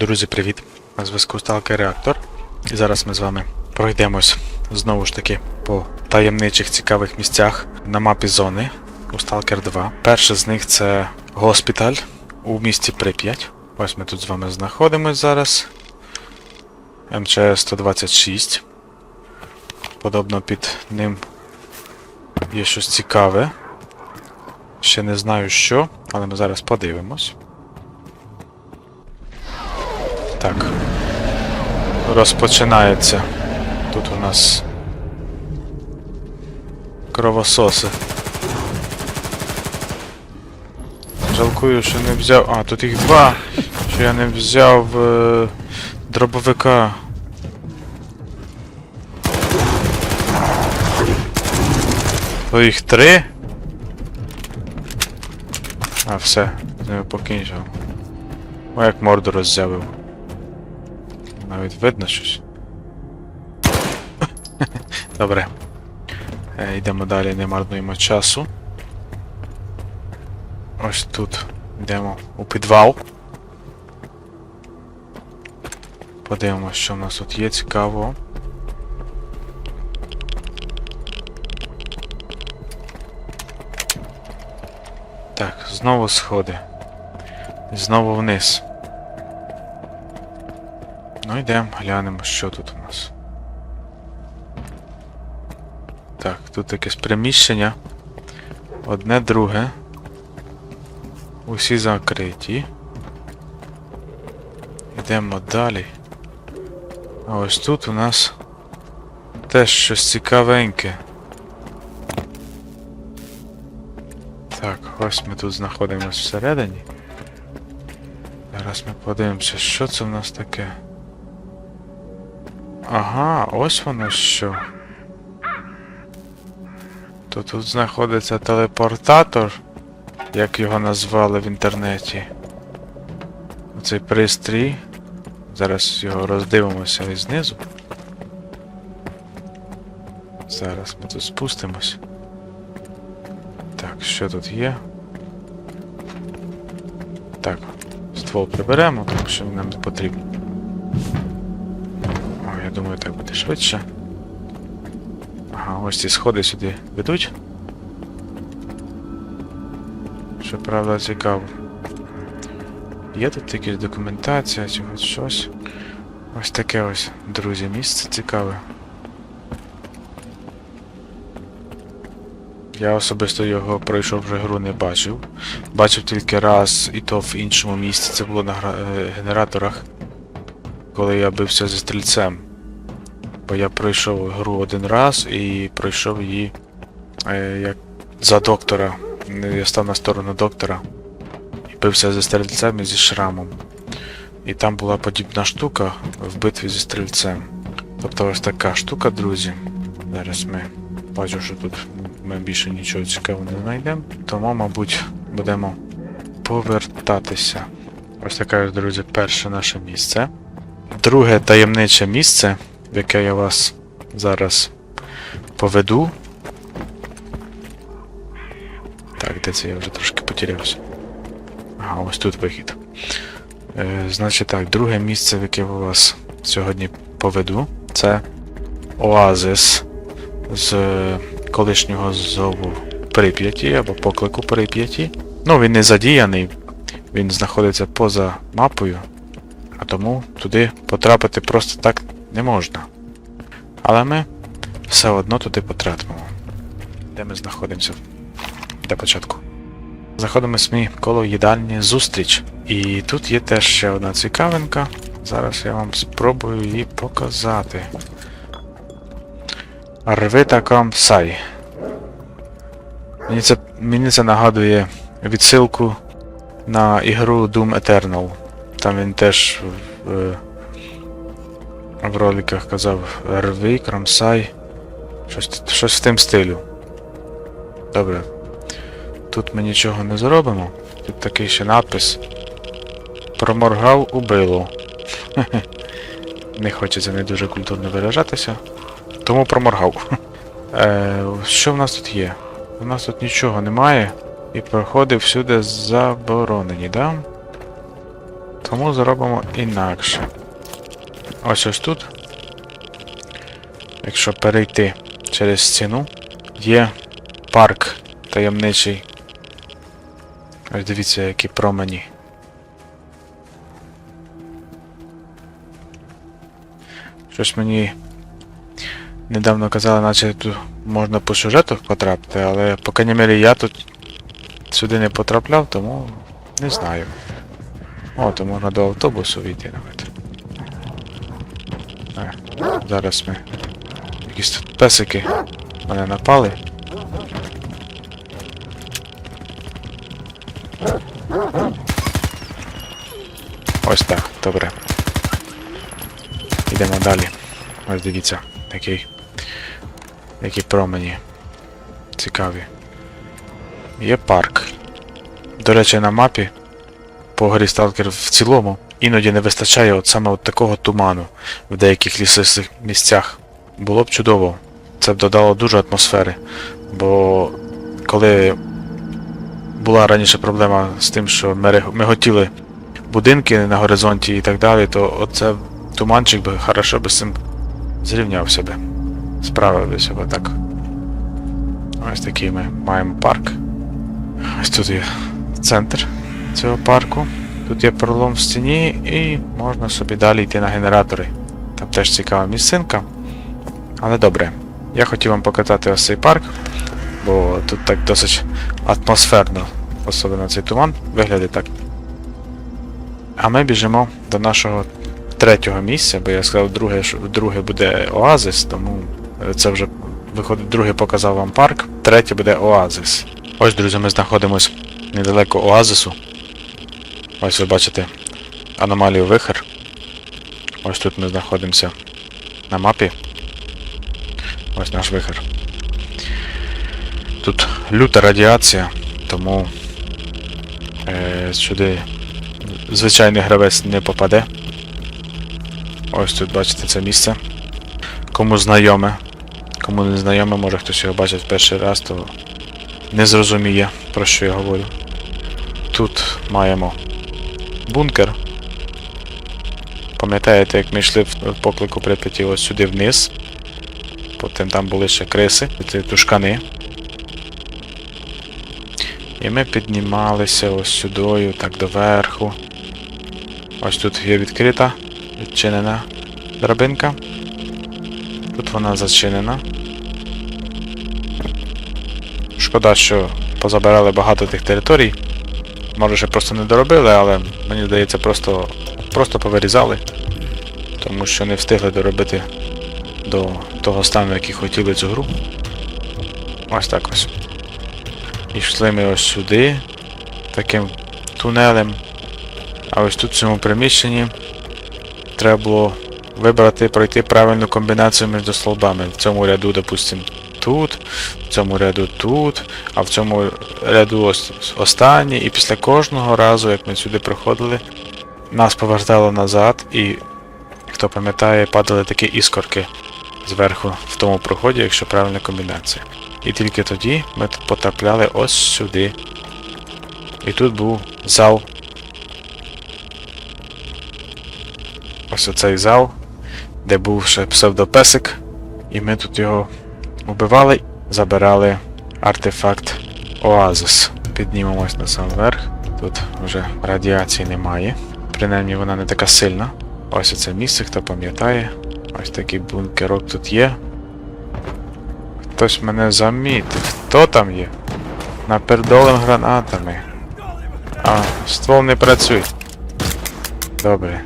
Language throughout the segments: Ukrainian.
Друзі, привіт! На зв'язку Stalker Reactor. І зараз ми з вами пройдемось знову ж таки по таємничих цікавих місцях на мапі зони у Stalker 2. Перше з них це госпіталь у місті Прип'ять. Ось ми тут з вами знаходимось зараз. МЧС 126. Подобно під ним є щось цікаве. Ще не знаю що, але ми зараз подивимось. Так. Розпочинається. Тут у нас кровососи. Жалкую, що не взяв. А, тут їх два. Що я не взяв е... дробовика. То їх три. А, все, з ними покінчив. О, як морду роззявив. Навіть видно щось. Добре. Е, йдемо далі, не марнуємо часу. Ось тут йдемо у підвал. Подивимось, що в нас тут є цікавого. Так, знову сходи. Знову вниз. Ну йдемо, глянемо, що тут у нас. Так, тут якесь приміщення. Одне друге. Усі закриті. Йдемо далі. А ось тут у нас теж щось цікавеньке. Так, ось ми тут знаходимося всередині. Зараз ми подивимося, що це в нас таке. Ага, ось воно що. То тут знаходиться телепортатор, як його назвали в інтернеті. Оцей пристрій. Зараз його роздивимося і знизу. Зараз ми тут спустимось. Так, що тут є? Так, ствол приберемо, тому що він нам не потрібен. Я думаю, так буде швидше. Ага, ось ці сходи сюди ведуть. Що правда цікаво. Є тут якась документація чи щось. Ось таке ось, друзі, місце цікаве. Я особисто його пройшов вже гру не бачив. Бачив тільки раз і то в іншому місці. Це було на е, генераторах, коли я бився зі стрільцем. Бо я пройшов гру один раз і пройшов її е, як за доктора. Я став на сторону доктора і бився зі стрільцем і зі шрамом. І там була подібна штука в битві зі стрільцем. Тобто ось така штука, друзі. Зараз ми бачу, що тут ми більше нічого цікавого не знайдемо. Тому, мабуть, будемо повертатися. Ось таке, друзі, перше наше місце. Друге таємниче місце, в яке я вас зараз поведу. Так, де це я вже трошки потерявся. Ага, ось тут вихід. Е, значить так, друге місце, в яке я вас сьогодні поведу, це Оазис з е, колишнього зову Прип'яті або поклику Прип'яті. Ну, він не задіяний, він знаходиться поза мапою, а тому туди потрапити просто так не можна. Але ми все одно туди потрапимо. Де ми знаходимося? Для початку. Знаходимося ми коло їдальні зустріч. І тут є теж ще одна цікавинка. Зараз я вам спробую її показати. Рвита Камсай. Мені це, мені це нагадує відсилку на ігру Doom Eternal. Там він теж е, в роликах казав Рви, Крамсай. Щось, щось в тим стилю. Добре. Тут ми нічого не зробимо. Тут такий ще надпис. Проморгав убило. Не хочеться не дуже культурно виражатися. Тому проморгав. Е, що в нас тут є? У нас тут нічого немає. І проходи всюди заборонені, да? Тому зробимо інакше. Ось ось тут. Якщо перейти через стіну, є парк таємничий. Ось дивіться, які промені. Щось мені недавно казали, наче тут можна по сюжету потрапити, але по крайній мірі я тут сюди не потрапляв, тому не знаю. О, то можна до автобусу війти навіть. Зараз ми. Якісь тут песики мене напали. Ось так, добре. Йдемо далі. Ось дивіться, який. Які промені. Цікаві. Є парк. До речі, на мапі по горі Сталкер в цілому іноді не вистачає от саме от такого туману в деяких лісистих місцях. Було б чудово. Це б додало дуже атмосфери. Бо коли була раніше проблема з тим, що мерег- миготіли будинки на горизонті і так далі, то оце туманчик би хорошо би з цим зрівнявся би. Справилися би так. Ось такий ми маємо парк. Ось тут є центр цього парку. Тут є пролом в стіні і можна собі далі йти на генератори. Там теж цікава місцинка. Але добре. Я хотів вам показати ось цей парк, бо тут так досить атмосферно, особливо цей туман, виглядає так. А ми біжимо до нашого третього місця, бо я сказав, друге, друге буде Оазис, тому це вже виходить, друге показав вам парк, третє буде Оазис. Ось, друзі, ми знаходимось недалеко Оазису. Ось ви бачите аномалію вихер. Ось тут ми знаходимося на мапі. Ось наш вихер. Тут люта радіація, тому е, сюди звичайний гравець не попаде. Ось тут бачите це місце. Кому знайоме, кому не знайоме, може хтось його бачить перший раз, то не зрозуміє, про що я говорю. Тут маємо бункер. Пам'ятаєте, як ми йшли в поклику Прип'яті ось сюди вниз. Потім там були ще криси, це тушкани. І ми піднімалися ось сюдою, так доверху. Ось тут є відкрита, відчинена драбинка. Тут вона зачинена. Шкода, що позабирали багато тих територій. Може ще просто не доробили, але мені здається, просто, просто повирізали. Тому що не встигли доробити до того стану, який хотіли цю гру. Ось так ось. І йшли ми ось сюди, таким тунелем. А ось тут в цьому приміщенні треба було вибрати, пройти правильну комбінацію між столбами. В цьому ряду, допустим, тут, в цьому ряду тут, а в цьому ряду ось останній. І після кожного разу, як ми сюди проходили, нас повертало назад і, хто пам'ятає, падали такі іскорки зверху в тому проході, якщо правильна комбінація. І тільки тоді ми потрапляли ось сюди. І тут був зал. Ось оцей зал, де був ще псевдопесик. І ми тут його убивали, забирали артефакт Оазис. Піднімемось на сам верх. Тут вже радіації немає. Принаймні вона не така сильна. Ось оце місце, хто пам'ятає. Ось такий бункерок тут є. Хтось мене замітив. Хто там є? Напердолем гранатами. А, ствол не працює. Добре.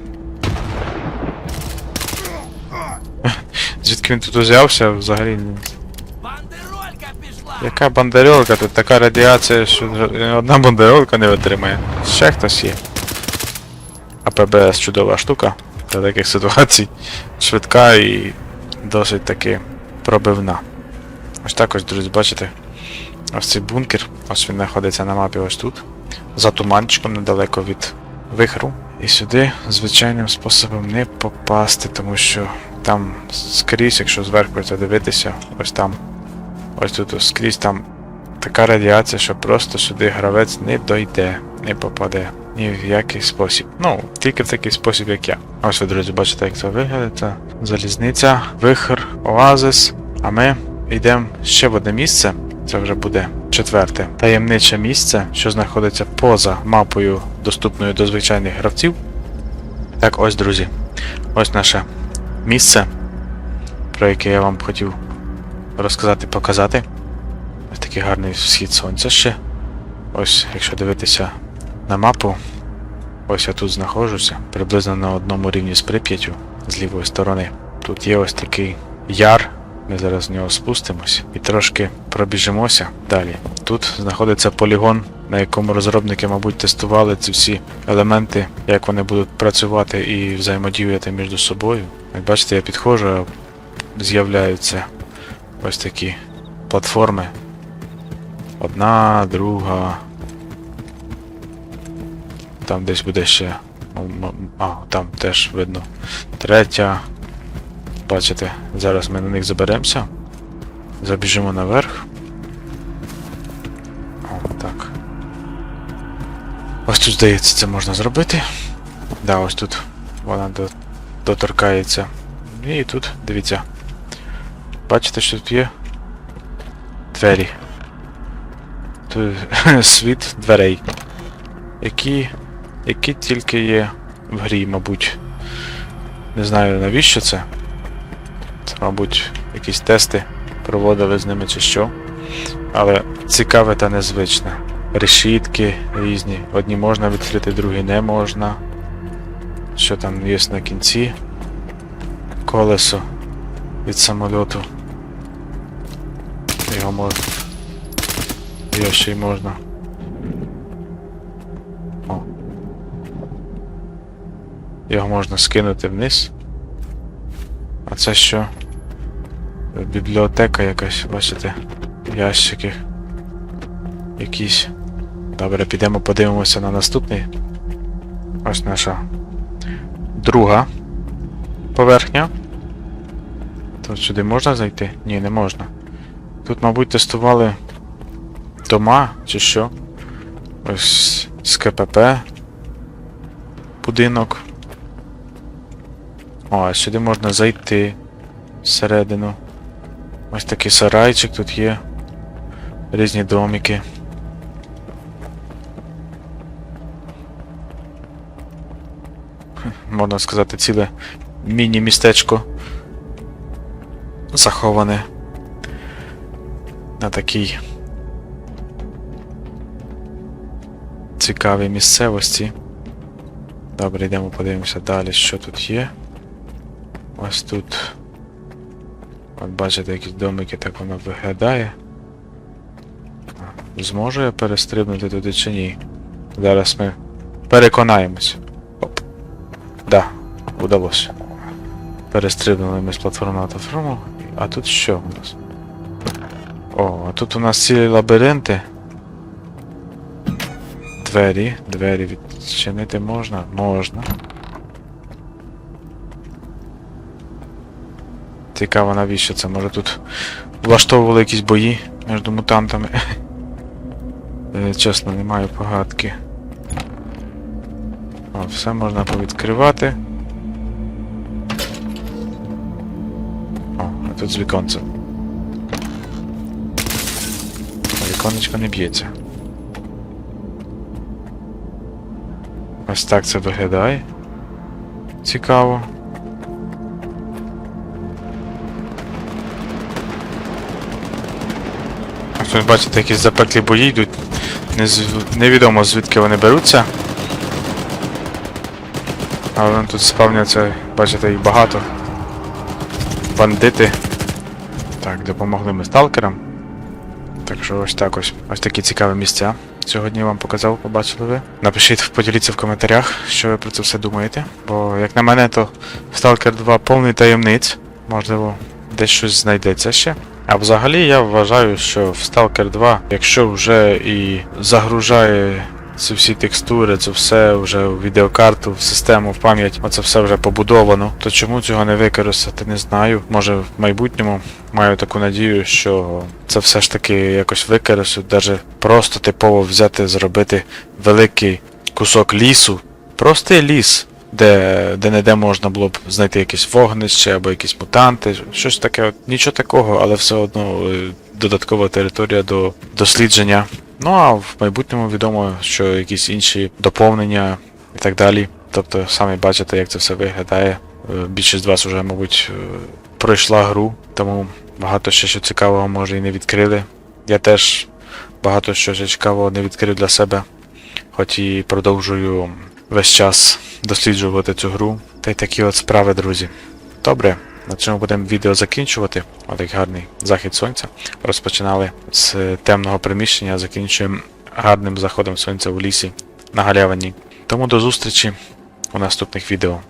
Звідки він тут узявся взагалі? Яка бандеролька? Тут така радіація, що одна бандеролька не витримає. Ще хтось є. АПБС чудова штука для таких ситуацій. Швидка і досить таки пробивна. Ось так ось, друзі, бачите. Ось цей бункер. Ось він знаходиться на мапі ось тут. За туманчиком недалеко від вихру. І сюди звичайним способом не попасти, тому що там скрізь, якщо зверху це дивитися, ось там Ось тут скрізь там така радіація, що просто сюди гравець не дойде, не попаде. ні в який спосіб. Ну, тільки в такий спосіб, як я. Ось ви, друзі, бачите, як це виглядає. Залізниця, вихор, оазис. А ми йдемо ще в одне місце. Це вже буде четверте таємниче місце, що знаходиться поза мапою, доступною до звичайних гравців. Так, ось, друзі. Ось наше місце, про яке я вам хотів розказати, показати. Ось такий гарний схід сонця ще. Ось, якщо дивитися на мапу, ось я тут знаходжуся, приблизно на одному рівні з Прип'яттю, з лівої сторони. Тут є ось такий яр. Ми зараз в нього спустимось і трошки пробіжимося далі. Тут знаходиться полігон, на якому розробники, мабуть, тестували ці всі елементи, як вони будуть працювати і взаємодіяти між собою. Як бачите, я підходжу, з'являються ось такі платформи. Одна, друга. Там десь буде ще. м- А, там теж видно. Третя. Бачите, зараз ми на них заберемося. Забіжимо наверх. О, так. Ось тут, здається, це можна зробити. Да, ось тут вона доторкається. І тут, дивіться. Бачите, що тут є? Двері. Тут світ дверей. Які. Які тільки є в грі, мабуть. Не знаю навіщо це. Це, мабуть, якісь тести проводили з ними чи що. Але цікаве та незвичне. Решітки різні. Одні можна відкрити, другі не можна. Що там є на кінці? Колесо від самольоту. Його можна. Його ще й можна. О. Його можна скинути вниз. А це що? Бібліотека якась, бачите? Ящики. Якісь. Добре, підемо подивимося на наступний. Ось наша друга поверхня. Тут сюди можна зайти? Ні, не можна. Тут, мабуть, тестували дома чи що. Ось з КПП. Будинок. О, сюди можна зайти всередину. Ось такий сарайчик тут є. Різні домики. Можна сказати, ціле міні-містечко заховане на такій цікавій місцевості. Добре, йдемо подивимося далі, що тут є. Ось тут. От бачите, якісь домики, так воно виглядає. Зможу я перестрибнути туди чи ні? Зараз ми переконаємось. Оп. Да, удалося. Перестрибнули ми з платформи на платформу. А тут що у нас? О, а тут у нас цілі лабіринти. Двері, двері відчинити можна? Можна. Цікаво, навіщо це? Може тут влаштовували якісь бої між мутантами. Е, Чесно, не маю погадки. О, все можна повідкривати. Тут з віконцем. Віконечко не б'ється. Ось так це виглядає. Цікаво. Ось ви бачите, якісь запеклі бої йдуть. Невідомо звідки вони беруться. Але тут спавняться, бачите, їх багато. Бандити. Так, допомогли ми сталкерам. Так що ось так ось. Ось такі цікаві місця. Сьогодні я вам показав, побачили ви. Напишіть, поділіться в коментарях, що ви про це все думаєте. Бо, як на мене, то Stalker 2 повний таємниць. Можливо, десь щось знайдеться ще. А взагалі я вважаю, що в Stalker 2, якщо вже і загружає ці всі текстури, це все вже в відеокарту, в систему, в пам'ять, оце все вже побудовано, то чому цього не використати, не знаю. Може в майбутньому маю таку надію, що це все ж таки якось використають, навіть просто типово взяти, зробити великий кусок лісу. Простий ліс, де, де не де можна було б знайти якесь вогнище або якісь мутанти, щось таке, нічого такого, але все одно е, додаткова територія до дослідження. Ну а в майбутньому відомо, що якісь інші доповнення і так далі. Тобто, самі бачите, як це все виглядає. Е, Більшість з вас вже, мабуть, е, пройшла гру, тому багато ще що цікавого може і не відкрили. Я теж багато що цікавого не відкрив для себе, хоч і продовжую весь час досліджувати цю гру. Та й такі от справи, друзі. Добре, на цьому будемо відео закінчувати. Отак гарний захід сонця. Розпочинали з темного приміщення, закінчуємо гарним заходом сонця у лісі на галявині. Тому до зустрічі у наступних відео.